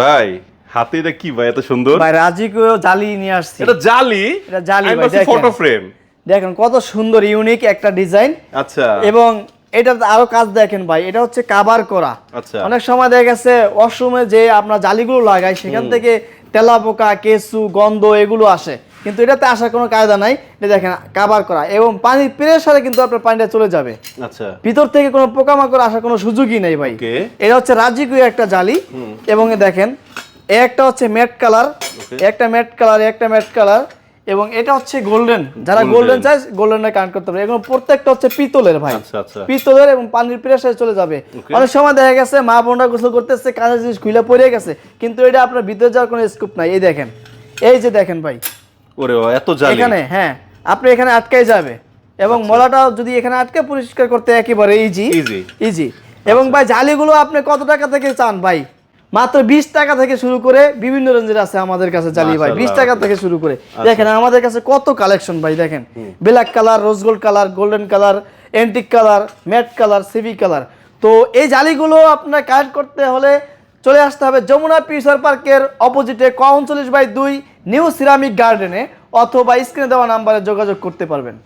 ভাই হাতে এটা কি ভাই এত সুন্দর? ভাই রাজিকেও জালি নিয়ে আসছি। এটা জালি? এটা জালি ভাই, দেখেন। ফটো ফ্রেম দেখেন কত সুন্দর ইউনিক একটা ডিজাইন আচ্ছা। এবং এটা আরও কাজ দেখেন ভাই এটা হচ্ছে কাভার করা। আচ্ছা। অনেক সময় দেখা গেছে ওয়াশরুমে যে আপনার জালিগুলো লাগাই সেখান থেকে তেলাপোকা কেঁচু গন্ধ এগুলো আসে। কিন্তু এটাতে আসার কোনো কায়দা নাই। এটা দেখেন কাবার করা। এবং পানির প্রেসারে কিন্তু আপনার পানিটা চলে যাবে। আচ্ছা। ভিতর থেকে কোনো পোকামাকড় আসার কোনো সুযোগই নেই ভাই। এটা হচ্ছে রাজিকুই একটা জালি। এবং দেখেন একটা হচ্ছে ম্যাট কালার একটা ম্যাট কালার একটা ম্যাট কালার এবং এটা হচ্ছে গোল্ডেন যারা। গোল্ডেন চায় গোল্ডেনে কানেক্ট করতে পারে। এগুলো প্রত্যেকটা হচ্ছে পিতলের ভাই। আচ্ছা আচ্ছা। পিতলের এবং পানির প্রেসারে চলে যাবে। অনেক সময় দেখা গেছে মা বোনরা গোসল করতেছে কাজের জিনিস খুলে পড়ে গেছে। কিন্তু এটা আপনার ভিতরে যাওয়ার কোনো স্কোপ নাই। এই দেখেন এই যে দেখেন ভাই ওরে এত জালি এখানে হ্যাঁ আপনি এখানে আটকাই যাবে। এবং মলাটাও যদি এখানে আটকে পরিষ্কার করতে একেবারে ইজি Easy। ইজি এবং ভাই জালিগুলো আপনি কত টাকা থেকে চান ভাই? মাত্র বিশ টাকা থেকে শুরু করে বিভিন্ন রেঞ্জের আছে আমাদের কাছে জালি ভাই বিশ। টাকা থেকে শুরু করে। দেখেন আমাদের কাছে কত কালেকশন ভাই দেখেন। Black colour rose gold colour golden colour antique colour matte colour CV colour তো এই জালিগুলো আপনার কালেক্ট করতে হলে চলে আসতে হবে যমুনা পিউসার পার্কের অপোজিটে ক উনচল্লিশ বাই দুই নিউ সিরামিক গার্ডেনে অথবা স্ক্রিনে দেওয়া নাম্বারে যোগাযোগ করতে পারবেন।